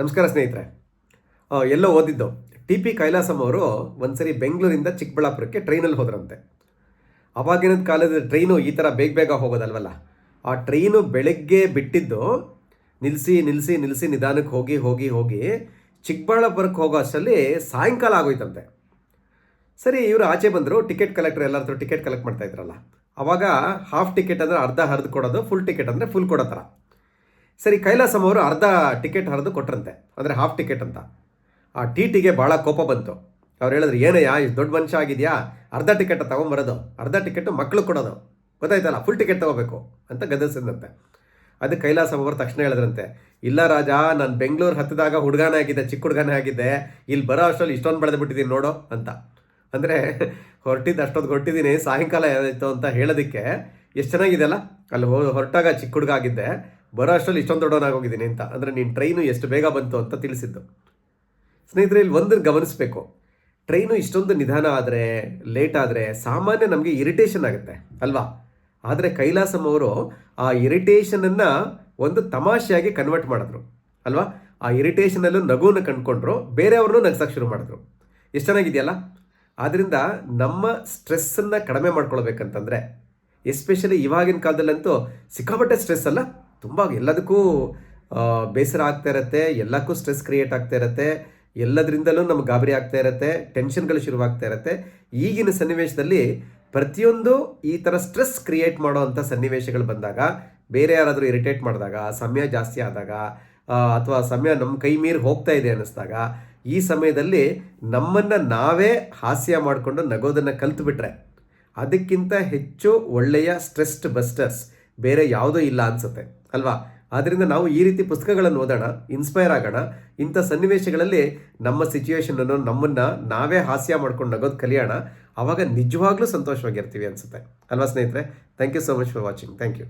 ನಮಸ್ಕಾರ ಸ್ನೇಹಿತರೆ. ಎಲ್ಲೋ ಓದಿದ್ದು. ಟಿ ಪಿ ಕೈಲಾಸಂ ಅವರು ಒಂದ್ಸರಿ ಬೆಂಗಳೂರಿಂದ ಚಿಕ್ಕಬಳ್ಳಾಪುರಕ್ಕೆ ಟ್ರೈನಲ್ಲಿ ಹೋದ್ರಂತೆ. ಅವಾಗಿನ ಕಾಲದ ಟ್ರೈನು ಈ ಥರ ಬೇಗ ಬೇಗ ಹೋಗೋದಲ್ವಲ್ಲ? ಆ ಟ್ರೈನು ಬೆಳಗ್ಗೆ ಬಿಟ್ಟಿದ್ದು ನಿಲ್ಲಿಸಿ ನಿಲ್ಲಿಸಿ ನಿಲ್ಲಿಸಿ ನಿಧಾನಕ್ಕೆ ಹೋಗಿ ಹೋಗಿ ಹೋಗಿ ಚಿಕ್ಕಬಳ್ಳಾಪುರಕ್ಕೆ ಹೋಗೋ ಅಷ್ಟರಲ್ಲಿ ಸಾಯಂಕಾಲ ಆಗೋಯ್ತಂತೆ. ಸರಿ, ಇವರು ಆಚೆ ಬಂದರು, ಟಿಕೆಟ್ ಕಲೆಕ್ಟರ್ ಎಲ್ಲರತ್ರ ಟಿಕೆಟ್ ಕಲೆಕ್ಟ್ ಮಾಡ್ತಾ ಇದ್ರಲ್ಲ. ಅವಾಗ ಹಾಫ್ ಟಿಕೆಟ್ ಅಂದರೆ ಅರ್ಧ ಹರಿದು ಕೊಡೋದು ಫುಲ್ ಟಿಕೆಟ್ ಅಂದರೆ ಫುಲ್ ಕೊಡೋ ಥರ ಸರಿ ಕೈಲಾಸಂ ಅವರು ಅರ್ಧ ಟಿಕೆಟ್ ಹರಿದು ಕೊಟ್ರಂತೆ. ಅಂದರೆ ಹಾಫ್ ಟಿಕೆಟ್ ಅಂತ. ಆ ಟಿ ಟಿಗೆ ಭಾಳ ಕೋಪ ಬಂತು. ಅವ್ರು ಹೇಳಿದ್ರು, ಏನಯ್ಯ ಇಷ್ಟು ದೊಡ್ಡ ಮನುಷ್ಯ ಆಗಿದೆಯಾ? ಅರ್ಧ ಟಿಕೆಟ್ ತಗೊಂಬರೋದು. ಅರ್ಧ ಟಿಕೆಟ್ ಮಕ್ಕಳು ಕೊಡೋದು. ಗೊತ್ತಾಯ್ತಲ್ಲ? ಫುಲ್ ಟಿಕೆಟ್ ತಗೋಬೇಕು, ಅಂತ ಗದರ್ಸಿದಂತೆ ಅದು ಕೈಲಾಸಂ ಅವರು ತಕ್ಷಣ ಹೇಳಿದ್ರಂತೆ, ಇಲ್ಲ ರಾಜ, ನಾನು ಬೆಂಗಳೂರು ಹತ್ತಿದಾಗ ಹುಡುಗಾನೇ ಆಗಿದ್ದೆ, ಚಿಕ್ಕ ಹುಡುಗಾನೇ ಆಗಿದ್ದೆ. ಇಲ್ಲಿ ಬರೋ ಅಷ್ಟರಲ್ಲಿ ಇಷ್ಟೊಂದು ಬೆಳೆದು ಬಿಟ್ಟಿದ್ದೀನಿ ನೋಡು, ಅಂತ. ಅಂದರೆ ಹೊರಟಿದ್ದು ಅಷ್ಟೊತ್ತು ಕೊಟ್ಟಿದ್ದೀನಿ ಸಾಯಂಕಾಲ ಏನಾಯಿತು ಅಂತ ಹೇಳೋದಕ್ಕೆ ಎಷ್ಟು ಚೆನ್ನಾಗಿದೆ ಅಲ್ಲ ಅಲ್ಲಿ ಹೊರಟಾಗ ಚಿಕ್ಕ ಹುಡುಗ ಆಗಿದ್ದೆ. ಬರೋ ಅಷ್ಟರಲ್ಲಿ ಇಷ್ಟೊಂದು ದೊಡ್ಡವನಾಗೋಗಿದ್ದೀನಿ ಅಂತ. ಅಂದರೆ ನೀನು ಟ್ರೈನು ಎಷ್ಟು ಬೇಗ ಬಂತು ಅಂತ ತಿಳಿಸಿದ್ದು. ಸ್ನೇಹಿತರೆ, ಇಲ್ಲಿ ಒಂದನ್ನು ಗಮನಿಸಬೇಕು. ಟ್ರೈನು ಇಷ್ಟೊಂದು ನಿಧಾನ ಆದರೆ ಲೇಟ್ ಆದರೆ ಸಾಮಾನ್ಯ ನಮಗೆ ಇರಿಟೇಷನ್ ಆಗುತ್ತೆ, ಅಲ್ವಾ? ಆದರೆ ಕೈಲಾಸಂ ಅವರು ಆ ಇರಿಟೇಷನನ್ನು ಒಂದು ತಮಾಷೆಯಾಗಿ ಕನ್ವರ್ಟ್ ಮಾಡಿದ್ರು, ಅಲ್ವಾ? ಆ ಇರಿಟೇಷನಲ್ಲೂ ನಗುವನ್ನು ಕಂಡುಕೊಂಡ್ರು, ಬೇರೆಯವ್ರನ್ನೂ ನಗ್ಸಕ್ಕೆ ಶುರು ಮಾಡಿದ್ರು. ಎಷ್ಟು ಚೆನ್ನಾಗಿದೆಯಲ್ಲ? ಆದ್ದರಿಂದ ನಮ್ಮ ಸ್ಟ್ರೆಸ್ಸನ್ನು ಕಡಿಮೆ ಮಾಡ್ಕೊಳ್ಬೇಕಂತಂದರೆ ಎಸ್ಪೆಷಲಿ ಇವಾಗಿನ ಕಾಲದಲ್ಲಂತೂ ಸಿಕ್ಕಾಪಟ್ಟೆ ಸ್ಟ್ರೆಸ್ ಅಲ್ಲ? ತುಂಬ ಎಲ್ಲದಕ್ಕೂ ಬೇಸರ ಆಗ್ತಾ ಇರತ್ತೆ, ಎಲ್ಲಕ್ಕೂ ಸ್ಟ್ರೆಸ್ ಕ್ರಿಯೇಟ್ ಆಗ್ತಾ ಇರತ್ತೆ, ಎಲ್ಲದರಿಂದಲೂ ನಮ್ಗೆ ಗಾಬರಿ ಆಗ್ತಾ ಇರತ್ತೆ ಟೆನ್ಷನ್ಗಳು ಶುರುವಾಗ್ತಾ ಇರತ್ತೆ. ಈಗಿನ ಸನ್ನಿವೇಶದಲ್ಲಿ ಪ್ರತಿಯೊಂದು ಈ ಥರ ಸ್ಟ್ರೆಸ್ ಕ್ರಿಯೇಟ್ ಮಾಡೋವಂಥ ಸನ್ನಿವೇಶಗಳು ಬಂದಾಗ, ಬೇರೆ ಯಾರಾದರೂ ಇರಿಟೇಟ್ ಮಾಡಿದಾಗ, ಸಮಯ ಜಾಸ್ತಿ ಆದಾಗ ಅಥವಾ ಸಮಯ ನಮ್ಮ ಕೈ ಮೀರಿ ಹೋಗ್ತಾ ಇದೆ ಅನ್ನಿಸ್ದಾಗ, ಈ ಸಮಯದಲ್ಲಿ ನಮ್ಮನ್ನು ನಾವೇ ಹಾಸ್ಯ ಮಾಡಿಕೊಂಡು ನಗೋದನ್ನು ಕಲ್ತ್ಬಿಟ್ರೆ, ಅದಕ್ಕಿಂತ ಹೆಚ್ಚು ಒಳ್ಳೆಯ ಸ್ಟ್ರೆಸ್ಡ್ ಬಸ್ಟರ್ಸ್ ಬೇರೆ ಯಾವುದೂ ಇಲ್ಲ ಅನಿಸುತ್ತೆ. ಅಲ್ವಾ? ಆದ್ದರಿಂದ ನಾವು ಈ ರೀತಿ ಪುಸ್ತಕಗಳನ್ನು ಓದೋಣ ಇನ್ಸ್ಪೈರ್ ಆಗೋಣ. ಇಂಥ ಸನ್ನಿವೇಶಗಳಲ್ಲಿ ನಮ್ಮ ಸಿಚುವೇಶನನ್ನು ನಮ್ಮನ್ನು ನಾವೇ ಹಾಸ್ಯ ಮಾಡ್ಕೊಂಡು ನಗೋದು ಕಲಿಯೋಣ. ಆವಾಗ ನಿಜವಾಗ್ಲೂ ಸಂತೋಷವಾಗಿರ್ತೀವಿ ಅನಿಸುತ್ತೆ. ಅಲ್ವಾ ಸ್ನೇಹಿತರೆ? Thank you so much for watching thank you